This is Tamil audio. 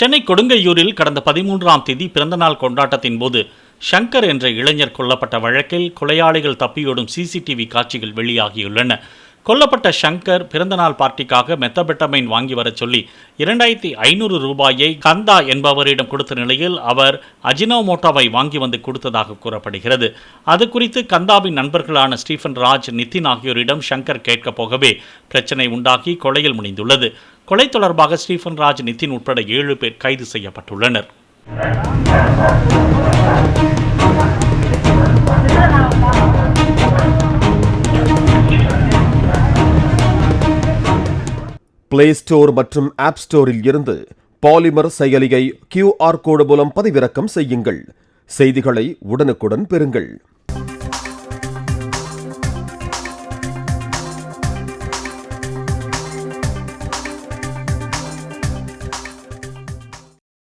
சென்னை கொடுங்கையூரில் கடந்த பதிமூன்றாம் தேதி பிறந்தநாள் கொண்டாட்டத்தின் போது ஷங்கர் என்ற இளைஞர் கொல்லப்பட்ட வழக்கில் கொலையாளிகள் தப்பியோடும் சிசிடிவி காட்சிகள் வெளியாகியுள்ளன. கொல்லப்பட்ட ஷங்கர் பிறந்தநாள் பார்ட்டிக்காக மெத்தபெட்டமைன் வாங்கி வரச் சொல்லி இரண்டாயிரத்தி ஐநூறு ரூபாயை கந்தா என்பவரிடம் கொடுத்த நிலையில் அவர் அஜினோமோட்டோவை வாங்கி வந்து கொடுத்ததாக கூறப்படுகிறது. அது குறித்து கந்தாவின் நண்பர்களான ஸ்டீஃபன் ராஜ் நிதின் ஆகியோரிடம் ஷங்கர் கேட்கப் போகவே பிரச்சனை உண்டாகி கொலையில் முடிந்துள்ளது கொலை தொடர்பாக ஸ்டீஃபன் ராஜ் நிதின் உட்பட ஏழு பேர் கைது செய்யப்பட்டுள்ளனர். பிளே ஸ்டோர் மற்றும் ஆப் ஸ்டோரில் இருந்து பாலிமர் செயலியை கியூஆர் கோடு மூலம் பதிவிறக்கம் செய்யுங்கள். செய்திகளை உடனுக்குடன் பெறுங்கள்.